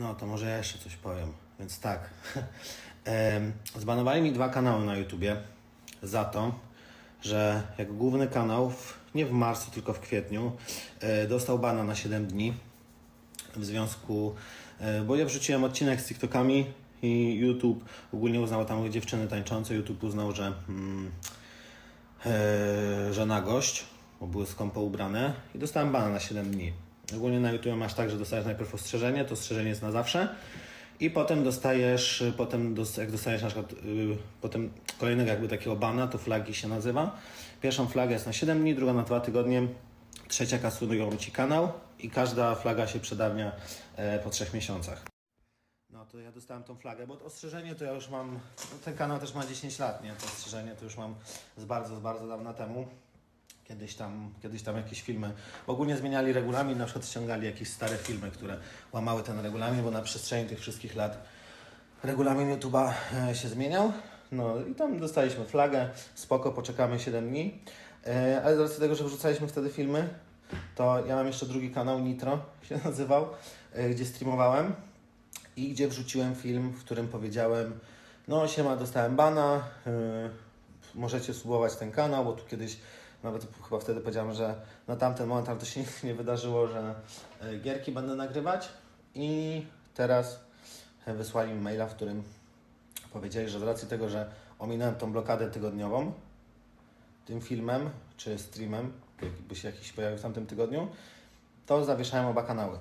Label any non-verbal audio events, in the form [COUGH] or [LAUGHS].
No to może ja jeszcze coś powiem. Więc tak. [LAUGHS] Zbanowali mi dwa kanały na YouTubie za to, że jako główny kanał, w, nie w marcu, tylko w kwietniu, e, dostał bana na 7 dni w związku, e, bo ja wrzuciłem odcinek z TikTokami i YouTube ogólnie uznał tam dziewczyny tańczące, YouTube uznał, że, mm, e, że nagość, bo były skąpo ubrane i dostałem bana na 7 dni. Ogólnie na YouTube masz tak, że dostajesz najpierw ostrzeżenie, to ostrzeżenie jest na zawsze i potem dostajesz, potem jak dostajesz na przykład y, potem kolejnego jakby takiego bana, to flagi się nazywa. Pierwszą flagę jest na 7 dni, druga na 2 tygodnie, trzecia kasują Ci kanał i każda flaga się przedawnia e, po 3 miesiącach. No to ja dostałem tą flagę, bo ostrzeżenie to ja już mam, no ten kanał też ma 10 lat, nie? To ostrzeżenie to już mam z bardzo, z bardzo dawna temu. Kiedyś tam, kiedyś tam jakieś filmy, ogólnie zmieniali regulamin, na przykład ściągali jakieś stare filmy, które łamały ten regulamin, bo na przestrzeni tych wszystkich lat regulamin YouTube'a e, się zmieniał. No i tam dostaliśmy flagę, spoko, poczekamy 7 dni. E, Ale z racji tego, że wrzucaliśmy wtedy filmy, to ja mam jeszcze drugi kanał, Nitro [LAUGHS] się nazywał, e, gdzie streamowałem i gdzie wrzuciłem film, w którym powiedziałem, no siema, dostałem bana, możecie subować ten kanał, bo tu kiedyś, nawet chyba wtedy powiedziałem, że na tamten moment, ale to się nigdy [LAUGHS] nie wydarzyło, że yy, gierki będę nagrywać i teraz yy, wysłali mi maila, w którym powiedzieli, że z racji tego, że ominąłem tą blokadę tygodniową, tym filmem czy streamem, jakby się jakiś pojawił w tamtym tygodniu, to zawieszałem oba kanały.